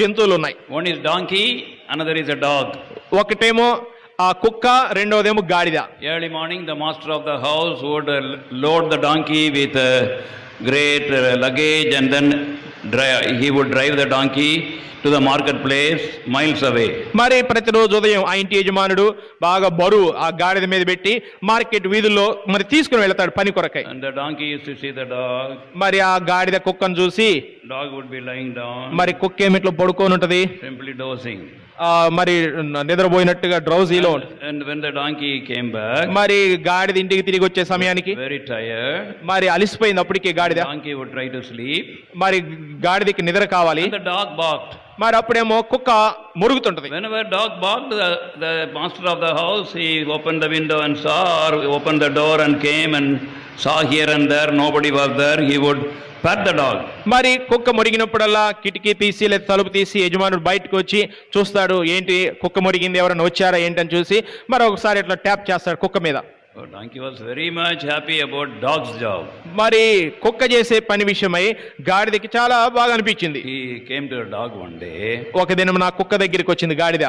జంతువులు ఉన్నాయి One is donkey, another is a dog. ఒకటేమో ఆ కుక్క రెండవదేమో గాడిద Early morning, the master of the house would uh, load the donkey with uh, great uh, luggage and then dri- he would to the market place miles away మరి ప్రతిరోజు ఉదయం ఆ ఇంటి యజమానుడు బాగా బరువు ఆ గాడిద మీద పెట్టి మార్కెట్ వీధుల్లో మరి తీసుకుని వెళ్తాడు పని కొరకై. The donkey see the dog మరి ఆ గాడిద కుక్కను చూసి dog would be lying down మరి కుక్క ఏమిట్లో పడుకొని ఉంటది? సింప్లీ డోసింగ్ మరి నిద్రపోయినట్టుగా డ్రౌజీ డ్రౌజీలో మరి గాడిద ఇంటికి తిరిగి వచ్చే సమయానికి వెరీ టైర్డ్ మరి అలసిపోయింది అప్పటికే గాడిద మరి గాడిదకి నిద్ర కావాలి. మరి అప్పుడేమో కుక్క మురుగుతుంటది. Master of the house he open the window and sir open the door and came and saw here and there nobody there he would పెద్ద డాగ్ మరి కుక్క మురిగినప్పుడల్లా కిటికీ తీసి లేదా తలుపు తీసి యజమానుడు బయటకు వచ్చి చూస్తాడు ఏంటి కుక్క మురిగింది ఎవరైనా వచ్చారా ఏంటని చూసి మరి ఒకసారి ఇట్లా ట్యాప్ చేస్తాడు కుక్క మీద. Very much happy about dog's job మరి కుక్క చేసే పని విషయమై గాడిదకి చాలా బాగా అనిపించింది. ఈ టు డాగ్ వన్ డే ఒక దినం నా కుక్క దగ్గరికి వచ్చింది గాడిద.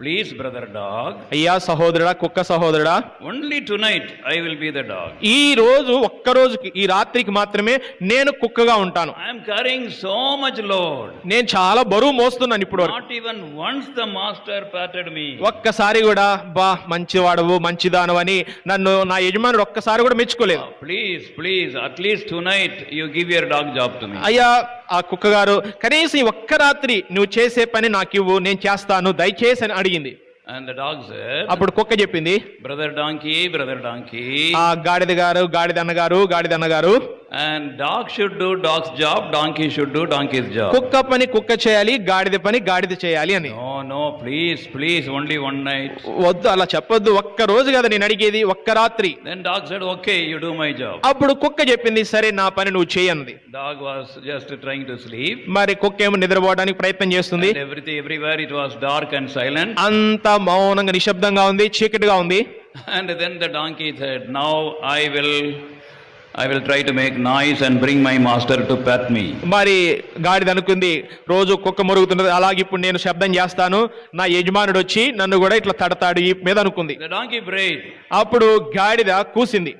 ప్లీజ్ బ్రదర్ డాగ్ అయ్యా సహోదరుడా కుక్క సహోదరుడా. Only tonight I will be the dog ఈ రోజు ఒక్క రోజుకి ఈ రాత్రికి మాత్రమే నేను కుక్కగా ఉంటాను. I'm carrying so much load నేను చాలా బరువు మోస్తున్నాను ఇప్పుడు not even once the master patted ఒక్కసారి కూడా బా మంచివాడవు మంచిదాను అని నన్ను నా యజమానుడు ఒక్కసారి కూడా మెచ్చుకోలేదు. Please please at least tonight you give your dog job అయ్యా ఆ కుక్క గారు కనీసం ఒక్క రాత్రి నువ్వు చేసే పని నాకు ఇవ్వు నేను చేస్తాను దయచేసి అని అడిగింది And the dog said, అప్పుడు కుక్క చెప్పింది Brother donkey, brother donkey. ఆ గాడిద గారు గాడిద అన్నగారు గాడిద అన్నగారు And dog should do dog's job, donkey should do donkey's job. కుక్క పని కుక్క చేయాలి గాడిద పని గాడిద చేయాలి అని No, no, please, please, only one night. వద్దు అలా చెప్పొద్దు ఒక్క రోజు కదా నేను అడిగేది ఒక్క రాత్రి Then dog said, Okay, you do my job. అప్పుడు కుక్క చెప్పింది సరే నా పని నువ్వు చేయన్నది Dog was just trying to sleep. మరి కుక్క ఏమో నిద్రపోవడానికి ప్రయత్నం చేస్తుంది everything, everywhere it was dark and silent. అంత మౌనంగా నిశ్శబ్దంగా ఉంది చీకటిగా ఉంది And then the donkey said, Now I will, I will try to make noise and bring my master to pat me మరి గాడిది అనుకుంది రోజు కుక్క మురుగుతున్నది అలాగే ఇప్పుడు నేను శబ్దం చేస్తాను. నా యజమానుడు వచ్చి నన్ను కూడా ఇట్లా తడతాడు ఈ మీద అనుకుంది. అప్పుడు గాడిద కూసింది.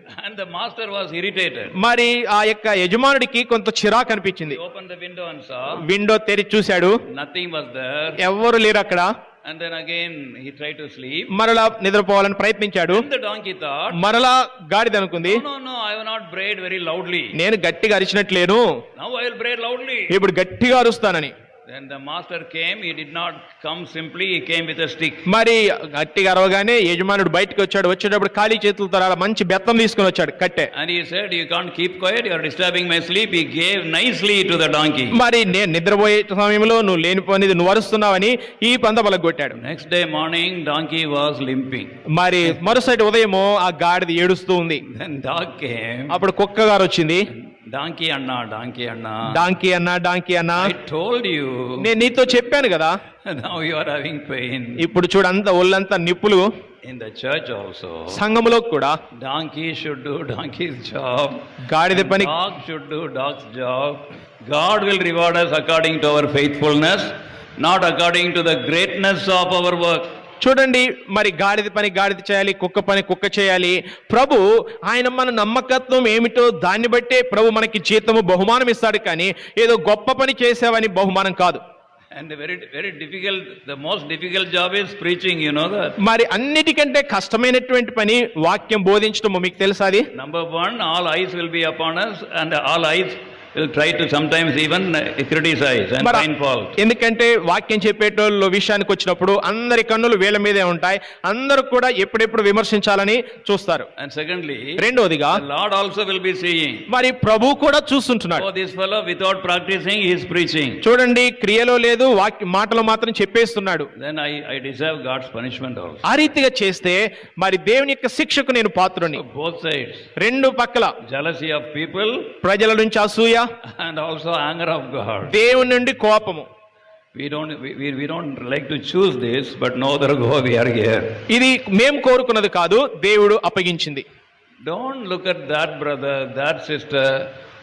మరి ఆ యొక్క యజమానుడికి కొంత చిరాక్ అనిపించింది. విండో అండ్ తెరిచి చూశాడు. నథింగ్ ఎవ్వరు లేరు అక్కడ. And then again he tried to sleep. మరలా నిద్రపోవాలని ప్రయత్నించాడు the donkey thought, మరలా గాడిద అనుకుంది No, no, no, I have not brayed very loudly. నేను గట్టిగా అరిచినట్లేను Now I will bray loudly. ఇప్పుడు గట్టిగా అరుస్తానని Then the master came. He did not come simply, he came with a stick. మరి గట్టిగా అరవగానే యజమానుడు బయటకు వచ్చాడు వచ్చేటప్పుడు ఖాళీ చేతులతో అలా మంచి బెత్తం తీసుకుని వచ్చాడు కట్టె And he said, You can't keep quiet, you are disturbing my sleep. He gave nicely to the donkey. మరి నేను నిద్రపోయే సమయంలో నువ్వు లేనిపోనిది నువ్వు అరుస్తున్నావని ఈ పంద కొట్టాడు Next day morning, donkey was limping. మరి మరుసటి ఉదయము ఆ గాడిద ఏడుస్తూ ఉంది Then dog came. అప్పుడు కుక్క గారు వచ్చింది డాంకీ అన్నా డాంకీ అన్నా డాంకీ అన్న డాంకీ అన్నా ఐ టోల్డ్ యు నేను నీతో చెప్పాను కదా. Now you are having pain ఇప్పుడు చూడంత ఒళ్ళంతా నిప్పులు. ఇన్ ద చర్చ్ ఆల్సో సంఘములో కూడా. Donkey should do donkey's job గాడిద పని dog should do dog's job God will reward us according to our faithfulness not according to the greatness of our work చూడండి మరి గాడిద పని గాడిద చేయాలి కుక్క పని కుక్క చేయాలి. ప్రభు ఆయన మన నమ్మకత్వం ఏమిటో దాన్ని బట్టే ప్రభు మనకి జీతము బహుమానం ఇస్తాడు కానీ ఏదో గొప్ప పని చేసావని బహుమానం కాదు. Very, very difficult, the most difficult job is preaching, you know that. మరి అన్నిటికంటే కష్టమైనటువంటి పని వాక్యం బోధించడం మీకు తెలుసా అది? Number one, all eyes will be upon us, and all eyes will try to sometimes even uh, criticize and మరి find fault. ఎందుకంటే వాక్యం చెప్పేటోళ్ళు విషయానికి వచ్చినప్పుడు అందరి కన్నులు వీళ్ళ మీదే ఉంటాయి అందరూ కూడా ఎప్పుడెప్పుడు విమర్శించాలని చూస్తారు And secondly, రెండోదిగా the Lord also will be seeing. మరి ప్రభు కూడా చూస్తుంటున్నాడు Oh, this fellow without practicing, he is preaching. చూడండి క్రియలో లేదు వాక్య మాటలు మాత్రం చెప్పేస్తున్నాడు Then I, I deserve God's punishment also. ఆ రీతిగా చేస్తే మరి దేవుని యొక్క శిక్షకు నేను పాత్రుని both sides. రెండు పక్కల Jealousy of people ప్రజల నుంచి అసూయ and also anger of God. దేవుని నుండి కోపము We don't, we, we we don't like to choose this, but no other go, we are here. ఇది మేం కోరుకున్నది కాదు దేవుడు అప్పగించింది Don't look at that brother, that sister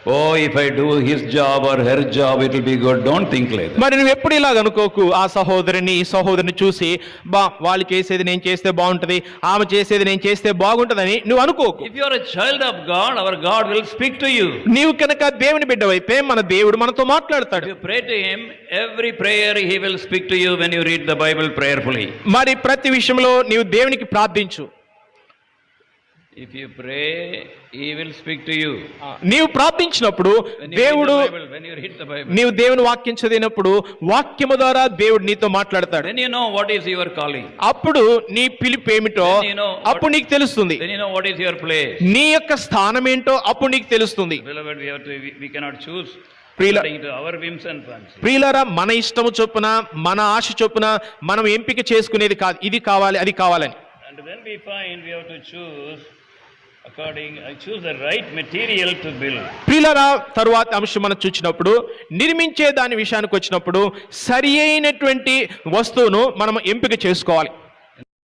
oh if I do his job or her job it will be good don't think like మరి నువ్వు ఎప్పుడు ఇలాగ అనుకోకు? ఆ సహోదరుని ఈ సహోదరుని చూసి బా వాళ్ళు చేసేది నేను చేస్తే బాగుంటది ఆమె చేసేది నేను చేస్తే బాగుంటదని నువ్వు అనుకో if you are a child of God our God will speak to you నీవు కనుక దేవుని బిడ్డవైతే మన దేవుడు మనతో మాట్లాడతాడు. You pray to him every prayer he will speak to you when you read the Bible prayerfully మరి ప్రతి విషయంలో నీవు దేవునికి ప్రార్థించు. When you దేవుడు read the Bible, when you read the Bible, నీవు దేవుని వాక్యం చదివినప్పుడు వాక్యము ద్వారా దేవుడు నీతో మాట్లాడతాడు then you know what is your calling. అప్పుడు నీ పిలుపు ఏమిటో అప్పుడు నీకు తెలుస్తుంది Then you know what is your place. నీ యొక్క స్థానం ఏంటో అప్పుడు నీకు తెలుస్తుంది whims and fancies. ప్రియులరా మన ఇష్టము చొప్పున మన ఆశ చొప్పున మనం ఎంపిక చేసుకునేది కాదు ఇది కావాలి అది కావాలని And when we find we have to choose ప్రియులరా తరువాత అంశం మనం చూసినప్పుడు నిర్మించే దాని విషయానికి వచ్చినప్పుడు సరి అయినటువంటి వస్తువును మనం ఎంపిక చేసుకోవాలి.